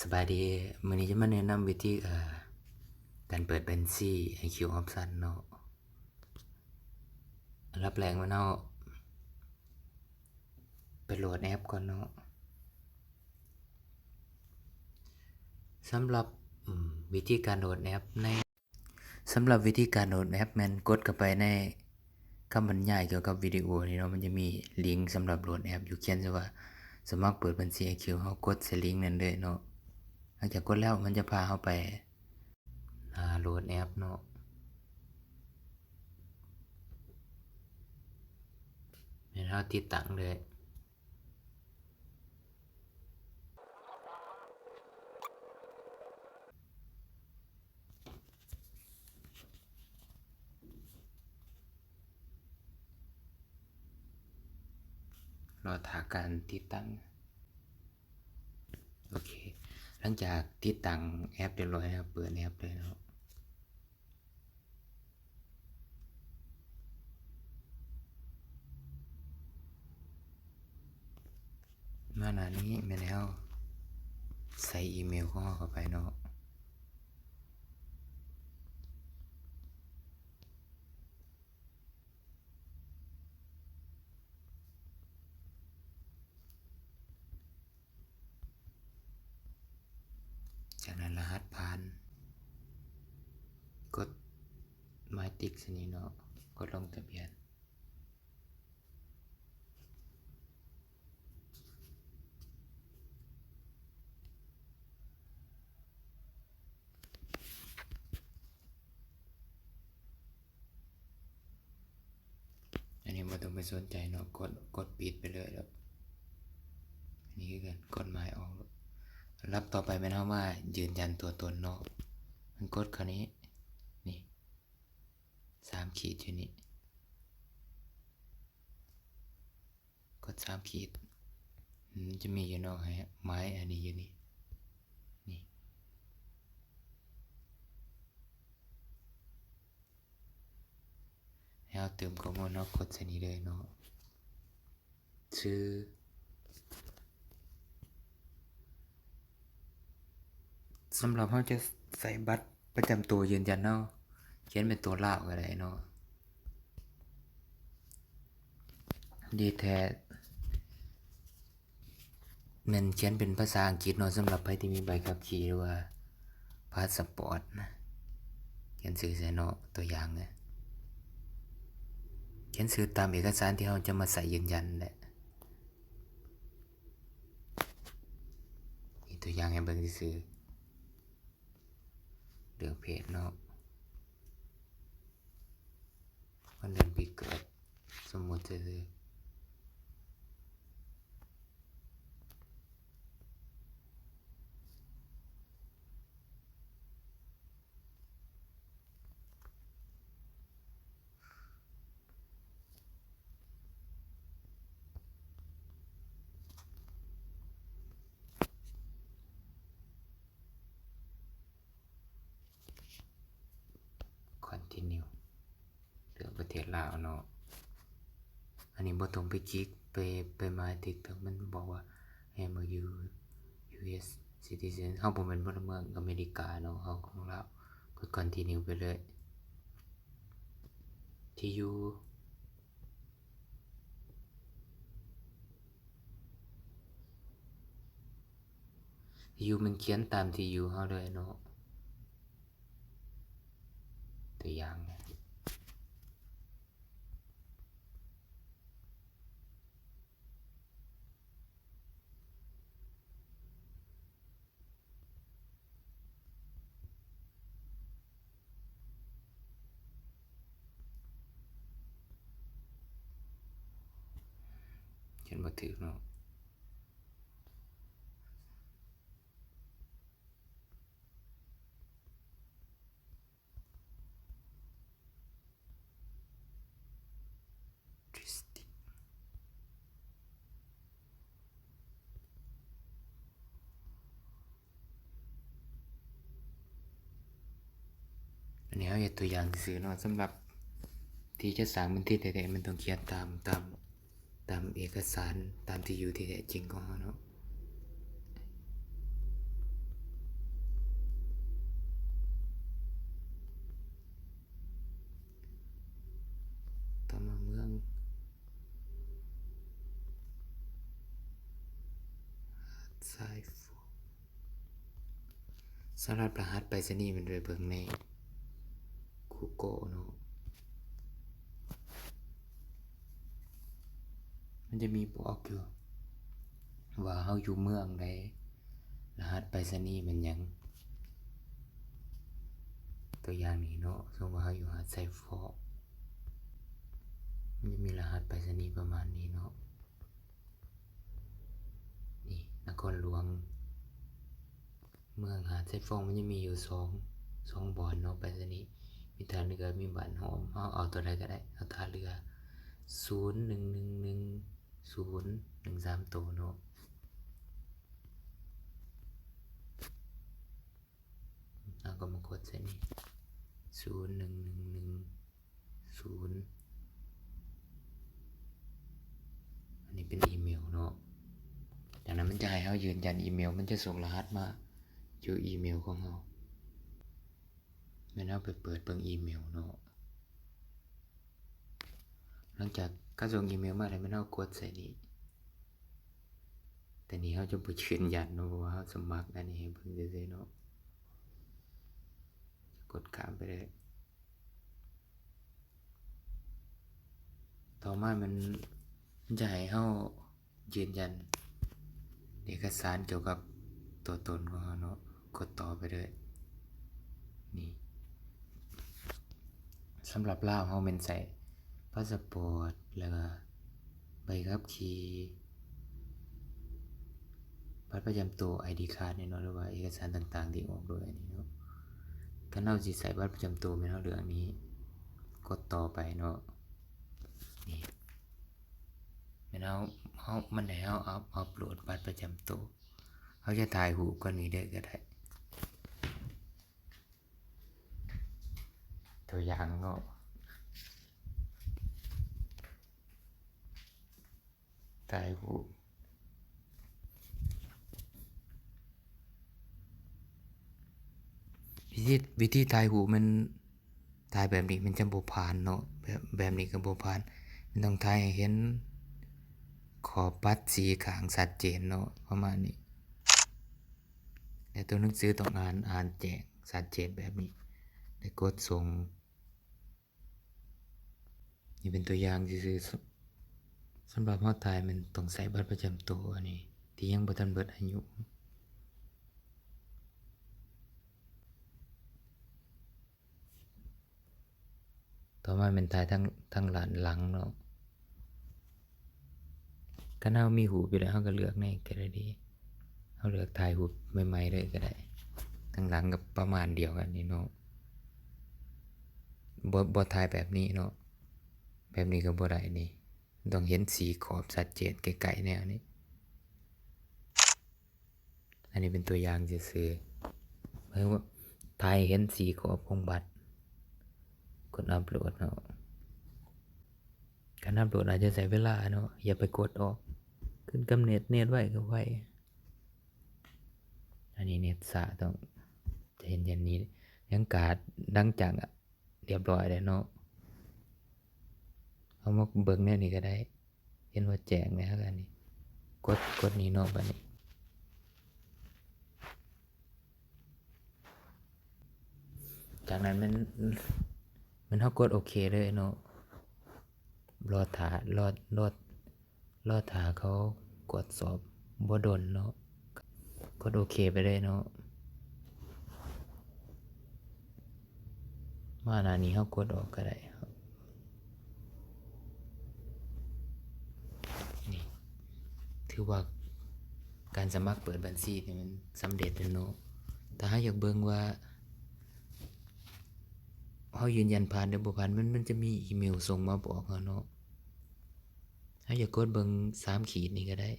สบายดีมื้อนี้จะมาแนะนำวิธีเอ่อการเปิดบัญชี IQ Option เนาะรับแรงมาเนาะไปโหลดแอปก่อนเนาะสำหรับวิธีการโหลดแอปในสำหรับวิธีการโหลดแอปแมนกดเข้าไปในคำบรรยายเกี่ยวกับวิดีโอนี้เนาะมันจะมีลิงก์สำหรับโหลดแอปอยู่เขียนซะว่าสมัครเปิดบัญชี IQ เฮากดใส่ลิงก์นั้นเลยเนาะ ลังจากกดแล้วมันจะพาเข้าไปหาโหลดแอปเนาะเดี๋ยวเราติดตั้งเลยรอถาการติดตั้ง หลังจากที่ตั้งแอปเรียบร้อยนะครับ เปิดแอปเลยนะครับมาหน้านี้มาแล้ว ใส่อีเมลของเราเข้าไปเนาะ จากนั้น รหัสผ่าน กดหมายติ๊กสนีเนาะกดลงทะเบียน อันนี้ไม่ต้องไปสนใจเนาะกดกดปิดไปเลยแล้วอันนี้คือกันกดหมายออกแล้ว รับต่อไปเป็นคำว่า ยืนยันตัวตนเนาะมันกดคราวนี้ นี่สามขีดอยู่นี่ กดสามขีดจะมีอยู่นอกให้ไม้อันนี้อยู่นี่ นี่ แล้วเติมข้อมูลเนาะกดสนี้เลยเนาะชื่อ สำหรับเขาจะใส่บัตรประจำตัวยืนยันเนาะเขียนเป็นตัวลาวก็ได้เนาะดีแท้มันเขียนเป็นภาษาอังกฤษเนาะสำหรับใครที่มีใบขับขี่หรือว่าพาสปอร์ตนะเขียนสื่อใส่เนาะตัวอย่างเนี่ยเขียนสื่อตามเอกสารที่เราจะมาใส่ยืนยันแหละมีตัวอย่างให้เบิ่งซื่อ ลือเพจเนาะวันเดือนปีเกิด สมมุติจะซื้อ คอนติเนียเลือกประเทศลาวเนาะ อันนี้บ่ต้องไปคลิกไปไปมาติ๊กต็อกมันบอกว่า m U US citizen เฮาบ่แม่นพลเมืองอเมริกาเนาะเฮาของลาวกด continue ไปเลยที่อยู่ที่อยู่มันเขียนตามที่อยู่เฮาเลยเนาะ ตัวอย่างเนี่ยเขียนบ่ถูกเนาะ ล้าเห็ดตัวอย่างสื่อเนาะสำหรับที่จะสั่งบันที่แต่มันต้องเขียนตามตามตามเอกสารตามที่อยู่ที่แท้จริงของเราเนาะต่อมาเมืองสายฟูสาหรับระหัสไปรษณีย์มันไปเบิ่งใน คูโกเนาะมันจะมีบอกอยู่ว่าเฮาอยู่เมืองใดรหัสไปรษณีย์มันยัง ตัวอย่างนี้เนาะสมมติว่าเฮาอยู่หาดไซฟอกมันจะมีรหัสไปรษณีย์ประมาณนี้เนาะนี่นครหลวง เมืองหาดไซฟองมันจะมีอยู่สองสองบ่อนเนาะไปรษณีย์ มีท่าเรือมีบ้านหอมเอาเอาตัวใดก็ได้ เอาท่าเรือศูนย์หนึ่งหนึ่งหนึ่งศูนย์หนึ่งสามตัวเนาะเอาก็มากดใส่นี่ศูนย์หนึ่งหนึ่งหนึ่งศูนย์อันนี้เป็นอีเมลเนาะจากนั้นมันจะให้เรายืนยันอีเมล มันจะส่งรหัสมาอยู่อีเมลของเรา แม่นเราไปเปิดเบิ่งอีเมลเนาะหลังจากก็ส่งอีเมลมาแล้วแม่นเรากดใส่นี้แต่นี้เขาจะบ่ยืนยันเนาะว่าเราสมัครอันนี้ให้เบิ่งซื่อเนาะกดข้ามไปเลยต่อมามันมันจะให้เรายืนยัน เอกสารเกี่ยวกับตัวตนของเราเนาะกดต่อไปเลยนี่ สำหรับลาวเราเป็นใส่พาสปอร์ตแล้วก็ใบขับขี่บัตรประจำตัว ID card เนี่ยเนาะหรือว่าเอกสารต่างๆ ที่ออกโดยอันนี้เนาะถ้าเราสิใส่บัตรประจำตัวเป็นเนาะเรื่องนี้ กดต่อไปเนาะนี่แม่นเอาเฮามันให้เฮาอัพอัปโหลดบัตรประจำตัวเขาจะถ่ายรูก่อนนี้ได้ก็ได้ ตัวอย่างเนาะถ่ายรูปวิธีวิธีถ่ายรูมันถ่ายแบบนี้มันจะบผ่านเนาะแบบแบบนี้ก็บผ่านมันต้องถ่ายให้เห็น ขอบบัตรสีขางชัดเจนเนาะประมาณนี้แต่ตัวหนังสือต้องอ่านอ่านแจ้งชัดเจนแบบนี้ได้กดส่ง นี่เป็นตัวอย่างซื่อๆสำหรับเฮาถ่ายมันต้องใส่บัตรประจำตัวนนี้ที่ยังบ่ทันเบิดอายุต่อมาเป็นถ่ายทั้งทั้งหลังหลังเนาะถ้าเรามีหูอยู่แล้วเราก็เลือกในก็ได้ดีเราเลือกถ่ายหูใหม่ๆเลยก็ได้ทั้งหลังกับประมาณเดียวกันนี่เนาะบ่บ่ถ่ายแบบนี้เนาะ แบบนี้ก็บ่ได้นี่ ต้องเห็นสีขอบชัดเจนไกลๆแนวนี้ อันนี้เป็นตัวอย่างจะซื่อๆหมายว่าถ่ายเห็นสีขอบของบัตรกดอัปโหลดเนาะการอัปโหลดอาจจะใช้เวลาเนาะอย่าไปกดออก ขึ้นกำเนิดเน็ตไว้ก็ไว้ อันนี้เน็ตสาต้องจะเห็นอย่างนี้ยังการดดังจังอะเรียบร้อยแล้วเนาะ เอามาเบิ่งแนวนี้ก็ได้ เห็นว่าแจ้งแล้วกันนี่กดกดนี้นาะบัดนี้จากนั้นมันมันเฮากดโอเคเลยเนาะรอถารอรอรอถาเขากดสอบบ่ดนเนาะกดโอเคไปเลยเนาะมาหน้านี้เฮากดออกก็ได้ครับนี่ ถือว่าการสมัครเปิดบัญชีนี่มันสำเร็จแล้วเนาะแต่ถ้าอยากเบิ่งว่าเฮายืนยันผ่านหรือบ่ผ่านมันมันจะมีอีเมลส่งมาบอกเนาะถ้าอยากกดเบิ่ง3ขีดนี่ก็ได้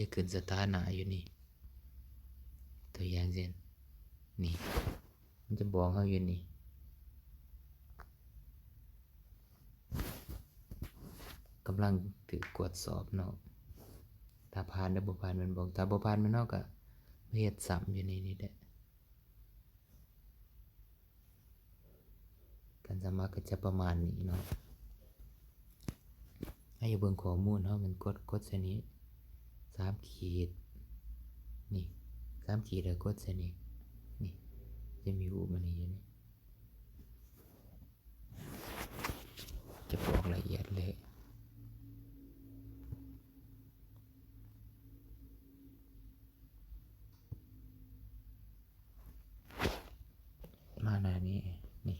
จะขึ้นสถานะอยู่นี่ ตัวอย่างเช่นนี่ มันจะบอกเราอยู่นี่กำลังถือกวดสอบเนาะ ถ้าผ่านหรือบ่ผ่านมันบอกถ้าบ่ผ่านมันเนาะก็มาเฮ็ดซ้ำอยู่นี่นี่แหละการสมัครก็จะประมาณนี้เนาะให้เบิ่งข้อมูลเฮามันกดกดใส่นี้สามขีดนี่สามขีดแล้วกดใส่นี่นี่จะมีรูปมันนี่อยู่นี่จะบอกละเอียดเลย มาหน้านี้นี่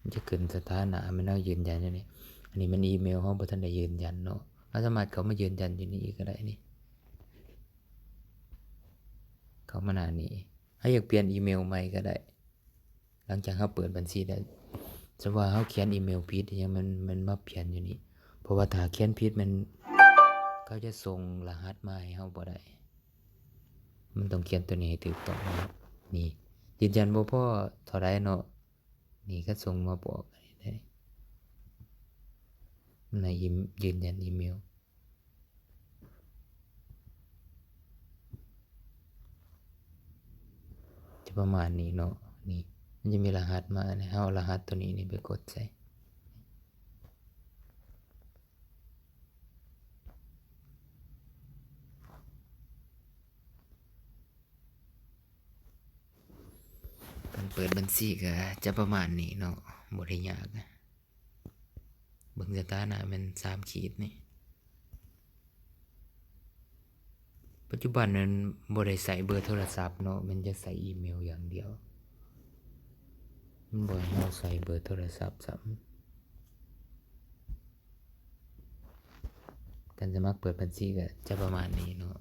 มันจะขึ้นสถานะมันเอายืนยันอยู่นี่อันนี้มันอีเมลห้องประธานได้ยืนยันเนาะเราสามารเขามายืนยันอยู่นี่อีกก็ได้นี่เขามาหน้านี้ถ้าอยากเปลี่ยนอีเมลใหม่ก็ได้ หลังจากเขาเปิดบัญชีได้สว่าเขาเขียนอีเมลผิดยังมันมันมาเปลี่ยนอยู่นี่เพราะว่าถ้าเขียนผิดมันเขาจะส่งรหัสมาให้เขาบ่ได้ มันต้องเขียนตัวนี้ให้ถูกต้องนะนี่ยืนยันบ่พ่อเท่าไรเนาะนี่ก็ส่งมาบอกได้ในอีเมยืนยันอีเมลจะประมาณนี้เนาะนี่มันจะมีรหัสมาให้เอารหัสตัวนี้นี่ไปกดใส่ เปิดบัญชีก็จะประมาณนี้เนาะบ่ได้ยากเบิ่งสถานะมันสามขีดนี่ ปัจจุบันนั้นบ่ได้ใส่เบอร์โทรศัพท์เนาะมันจะใส่อีเมลอย่างเดียว มันบ่ให้เราใส่เบอร์โทรศัพท์ซ้ำการสมัครเปิดบัญชีก็จะประมาณนี้เนาะ